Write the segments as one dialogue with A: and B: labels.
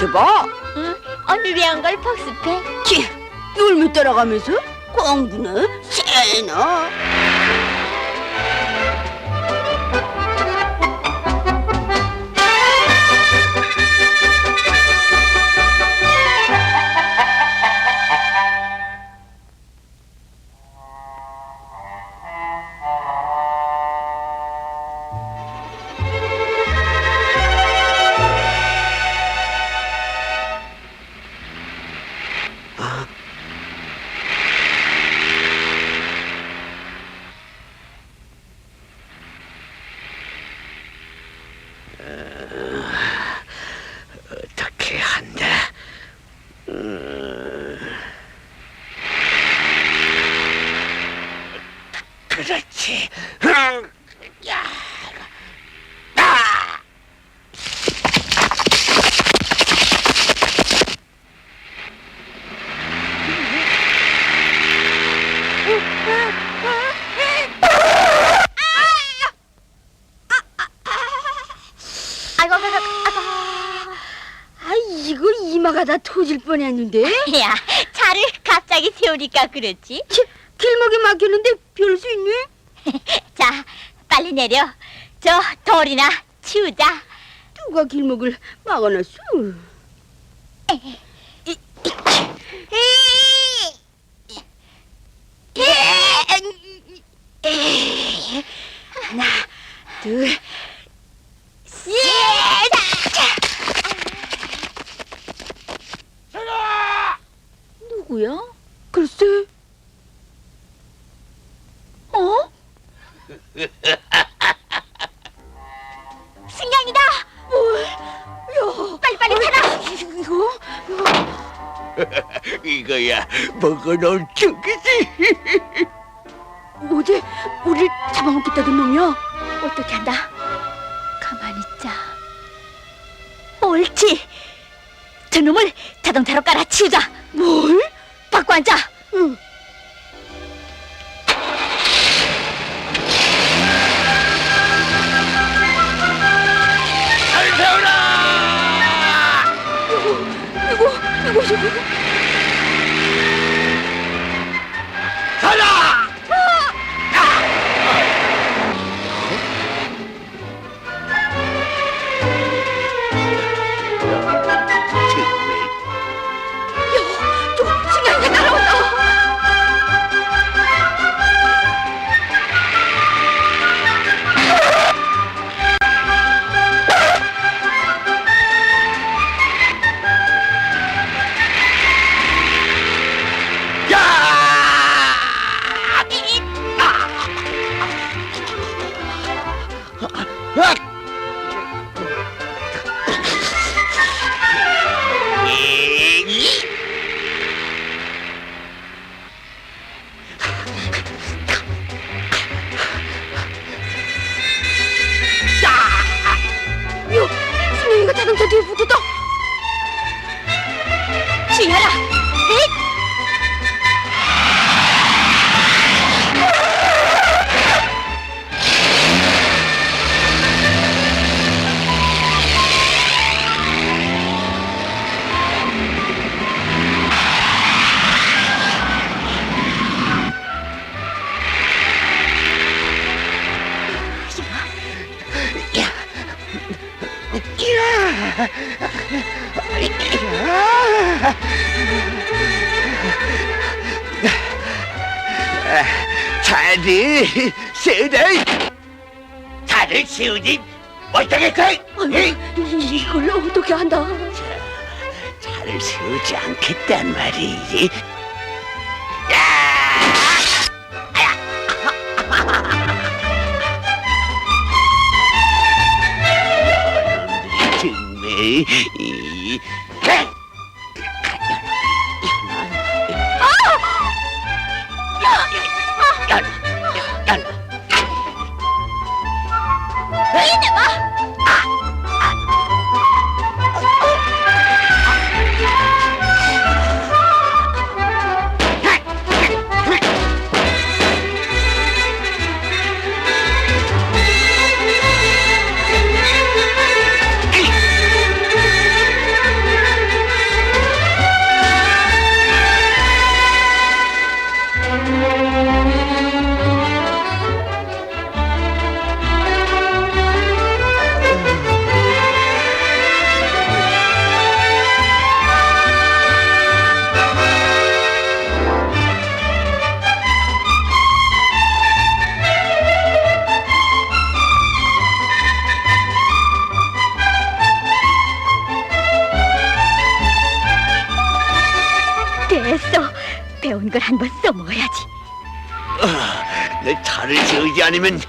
A: 지켜봐.
B: 응? 언니 왜한걸 복습해?
A: 치, 열매 따라가면서 공부는 세나. 가다 터질 뻔했는데.
B: 야, 차를 갑자기 세우니까 그렇지.
A: 치, 길목에 막혔는데 별 수 있니?
B: 자, 빨리 내려. 저 돌이나 치우자.
A: 누가 길목을 막아놨어? 하나,
C: 이거야 먹어놓은 죽이지
A: 어제 우리 잡아먹겠다던 놈이야?
B: 어떻게 한다? 가만히 있자. 옳지. 저놈을 자동차로 깔아치우자.
A: 뭘?
B: 바꿔 앉아.
C: 세우지 못하겠어
A: 이- 이걸 어떻게 한다?
C: 차를 세우지 않겠단 말이지 정말
B: 이이 놈아! 됐어. 배운 걸 한 번 써먹어야지.
C: 내 차를 세우지 않으면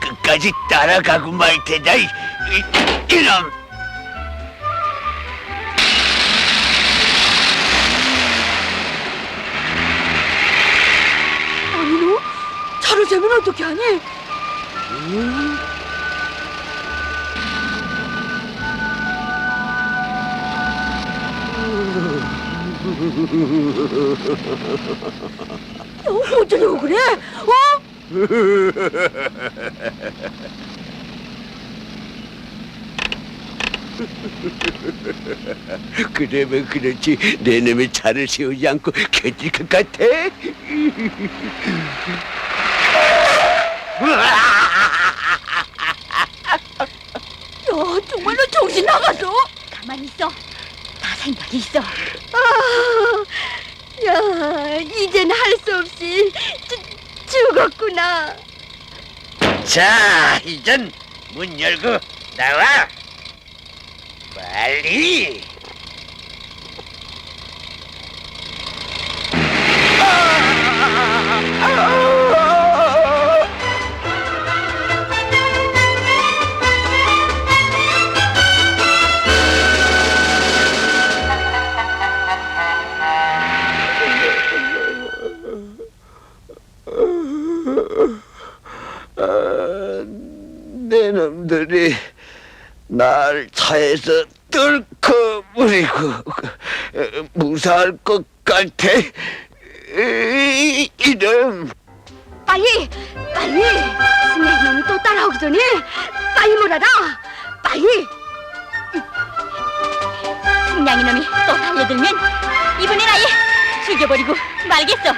C: 끝까지 따라가고 말 테다. 이, 이, 이놈.
A: 아니 너 차를 세면 어떻게 하니? 너 어쩌려고 그래? 어?
C: 그러면 그렇지 내 놈의 차를 세우지 않고 견딜 것 같아?
A: 야 정말 너 정신 나갔어?
B: 가만히 있어. 다 생각이 있어.
A: 아, 야 이젠 할 수 없이 죽, 죽었구나.
C: 자, 이젠 문 열고 나와. 빨리. 내 차에서 뚫고 버리고 무사할 것 같아. 이- 이름
A: 빨리 빨리 승혜 놈이 또 따라오기 전에 빨리 몰아라 빨리
B: 승냥이 놈이 또 달려들면 이번엔 아예 죽여버리고 말겠어.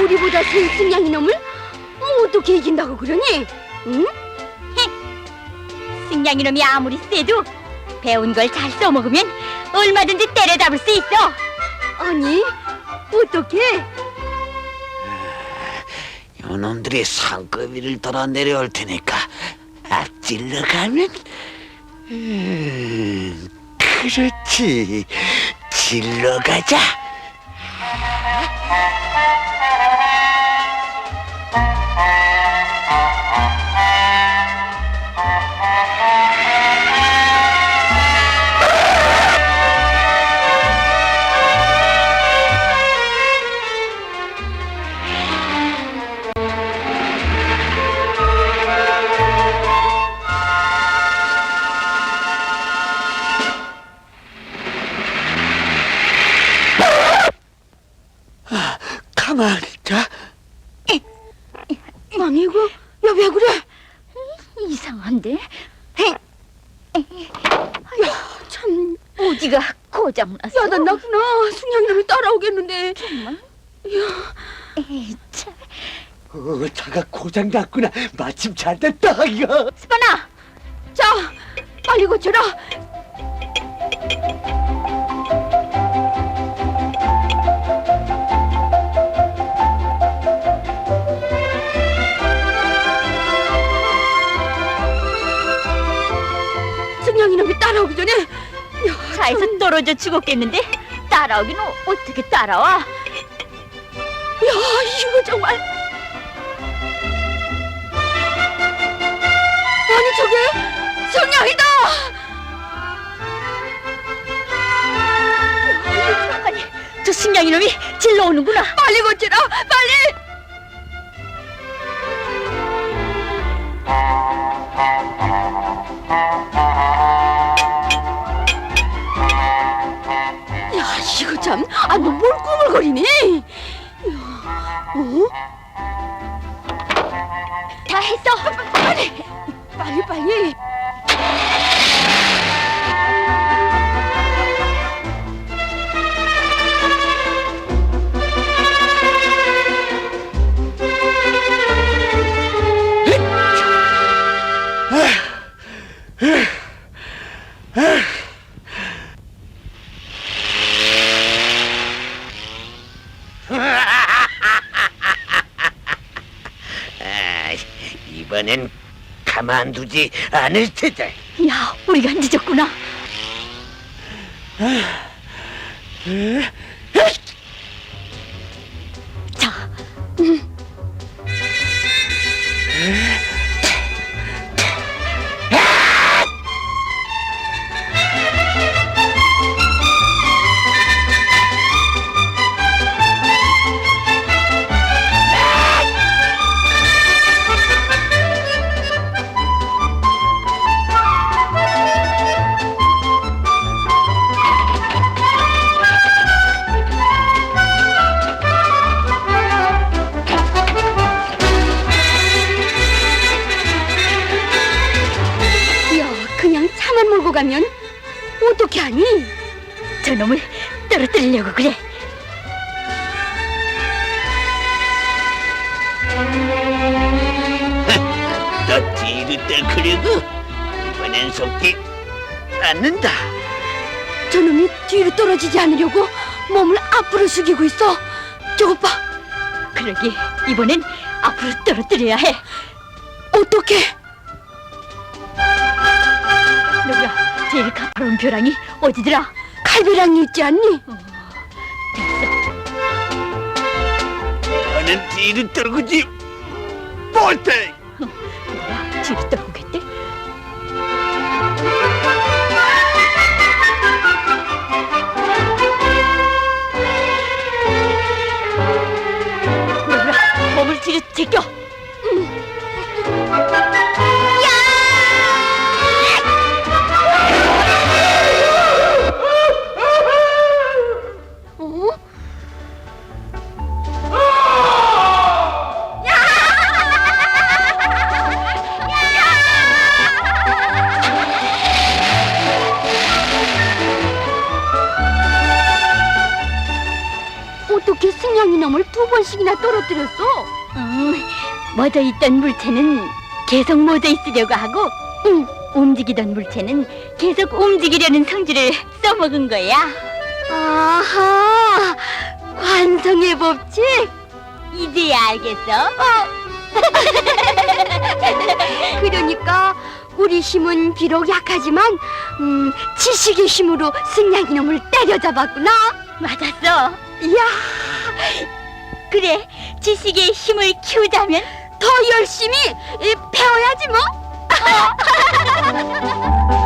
A: 우리보다 센 승냥이 놈을 어떻게 이긴다고 그러니? 응?
B: 승냥 이 놈이 아무리 세도 배운 걸 잘 써먹으면 얼마든지 때려잡을 수 있어.
A: 아니 어떻게?
C: 요놈들이 산거위를 돌아 내려올 테니까 앞질러 가면 음, 그렇지 질러 가자.
A: 아니 이거 야왜 그래?
B: 이상한데?
A: 참
B: 오지가 고장났어.
A: 야단났구나 승냥이 놈이 따라오겠는데
B: 에이, 참.
C: 어, 차가 고장 났구나. 마침 잘 됐다. 이거.
B: 스파나,
A: 자 빨리 고쳐라
B: 떨어져 죽었겠는데 따라오긴 어- 어떻게 따라와?
A: 야 이거 정말 아니 저게 승냥이다
B: 아니, 저 승냥 이 놈이 질러 오는구나.
A: 빨리 고쳐라 빨리 이거 참 아 너 뭘 꾸물거리니 야, 어?
B: 다 했어.
A: 빨리 빨리 빨리
C: 이번엔 가만두지 않을 테다.
B: 야, 우리가 늦었구나. 몸을 떨어뜨리려고 그래.
C: 너 뒤로 떨크려고 이번엔 속지 않는다.
A: 저놈이 뒤로 떨어지지 않으려고 몸을 앞으로 숙이고 있어. 저것 봐.
B: 그러게 이번엔 앞으로 떨어뜨려야 해.
A: 어떻게?
B: 너야 제일 가파로운 벼랑이 어디더라?
A: 갈배랑이 있지 않니?
B: 됐어.
C: 너는 뒤로 떨구지 못해.
B: 내가 뒤로 떨구겠대. 너라 몸을 뒤로 제껴.
A: 번씩이나 떨어뜨렸어?
B: 음, 묻어 있던 물체는 계속 묻어 있으려고 하고, 음, 움직이던 물체는 계속 움직이려는 성질을 써먹은 거야.
A: 아하, 관성의 법칙.
B: 이제야 알겠어?
A: 그러니까 우리 힘은 비록 약하지만 음, 지식의 힘으로 승냥이 놈을 때려잡았구나.
B: 맞았어.
A: 이야,
B: 그래, 지식의 힘을 키우자면
A: 더 열심히 이, 배워야지 뭐.